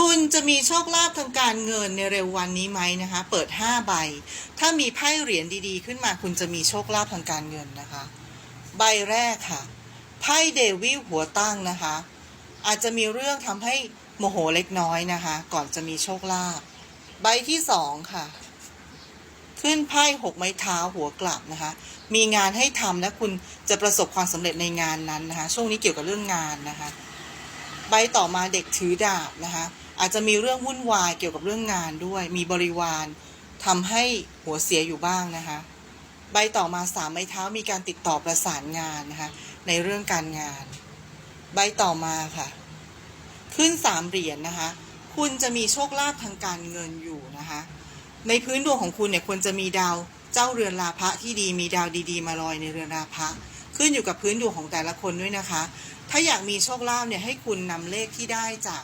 คุณจะมีโชคลาภทางการเงินในเร็ววันนี้ไหมนะคะ เปิด 5 ใบ ถ้ามีไพ่เหรียญดีๆ ขึ้นมาคุณจะมีโชคลาภทางการเงินนะคะ ใบแรกค่ะ ไพ่เดวิลหัวตั้งนะคะ อาจจะมีเรื่องทำให้โมโหเล็กน้อยนะคะ ก่อนจะมีโชคลาภ ใบที่สองค่ะ ขึ้นไพ่หกไม้เท้าหัวกลับนะคะ มีงานให้ทำและคุณจะประสบความสำเร็จในงานนั้นนะคะ ช่วงนี้เกี่ยวกับเรื่องงานนะคะ ใบต่อมาเด็กถือดาบนะคะ อาจจะมีเรื่องวุ่นวายเกี่ยวกับเรื่องงานด้วย มีบริวารทำให้หัวเสียอยู่บ้างนะคะ ใบต่อมาสามไม้เท้ามีการติดต่อประสานงานนะคะ ในเรื่องการงาน ใบต่อมาค่ะ ขึ้นสามเหรียญนะคะ คุณจะมีโชคลาภทางการเงินอยู่นะคะ ในพื้นดวงของคุณเนี่ยควรจะมีดาวเจ้าเรือนราพะที่ดีมีดาวดี ๆ มาลอยในเรือนราพะ ขึ้นอยู่กับพื้นดวงของแต่ละคนด้วยนะคะ ถ้าอยากมีโชคลาภเนี่ยให้คุณนำเลขที่ได้จาก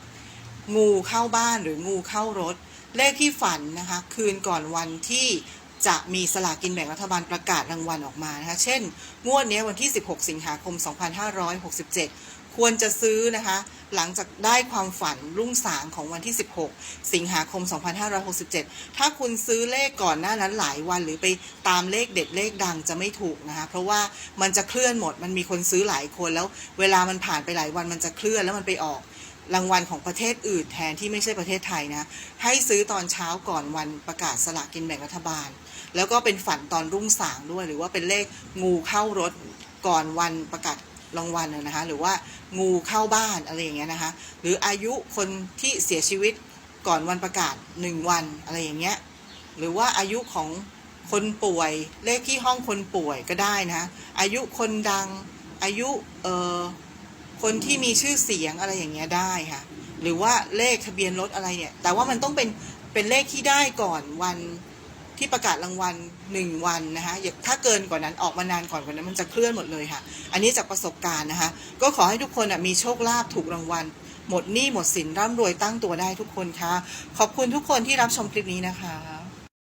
งูเข้าบ้านหรืองูเข้ารถ เลขที่ฝันนะคะ คืนก่อนวันที่จะมีสลากกินแบ่งรัฐบาลประกาศรางวัลออกมานะคะ เช่น งวดนี้วันที่ 16 สิงหาคม 2567 ควรจะซื้อนะคะ หลังจากได้ความฝันรุ่งสางของวันที่ 16 สิงหาคม 2567 ถ้าคุณซื้อเลขก่อนหน้านั้นหลายวันหรือไปตามเลขเด็ดเลขดังจะไม่ถูกนะคะ เพราะว่ามันจะเคลื่อนหมด มันมีคนซื้อหลายคนแล้วเวลามันผ่านไปหลายวันมันจะเคลื่อนแล้วมันไปออกรางวัลของประเทศอื่นแทนที่ไม่ใช่ประเทศไทยนะ ให้ซื้อตอนเช้าก่อนวันประกาศสลากกินแบ่งรัฐบาล แล้วก็เป็นฝันตอนรุ่งสางด้วย หรือว่าเป็นเลขงูเข้ารถก่อนวันประกาศ รางวัลน่ะนะคะ หรือว่างูเข้าบ้านอะไรอย่างเงี้ยนะคะ หรืออายุคนที่เสียชีวิตก่อนวันประกาศหนึ่งวันอะไรอย่างเงี้ย หรือว่าอายุของคนป่วยเลขที่ห้องคนป่วยก็ได้นะ อายุคนดังอายุเอ่อคนที่มีชื่อเสียงอะไรอย่างเงี้ยได้ค่ะ หรือว่าเลขทะเบียนรถอะไรเนี่ย แต่ว่ามันต้องเป็นเป็นเลขที่ได้ก่อนวัน ที่ประกาศรางวัลหนึ่งวันนะคะอย่าถ้าเกินกว่านั้นออกมานานก่อนกว่านั้นมันจะเคลื่อนหมดเลยค่ะ อันนี้จากประสบการณ์นะคะก็ขอให้ทุกคนมีโชคลาภถูกรางวัล หมดหนี้หมดสินร่ำรวยตั้งตัวได้ทุกคนค่ะ ขอบคุณทุกคนที่รับชมคลิปนี้นะคะ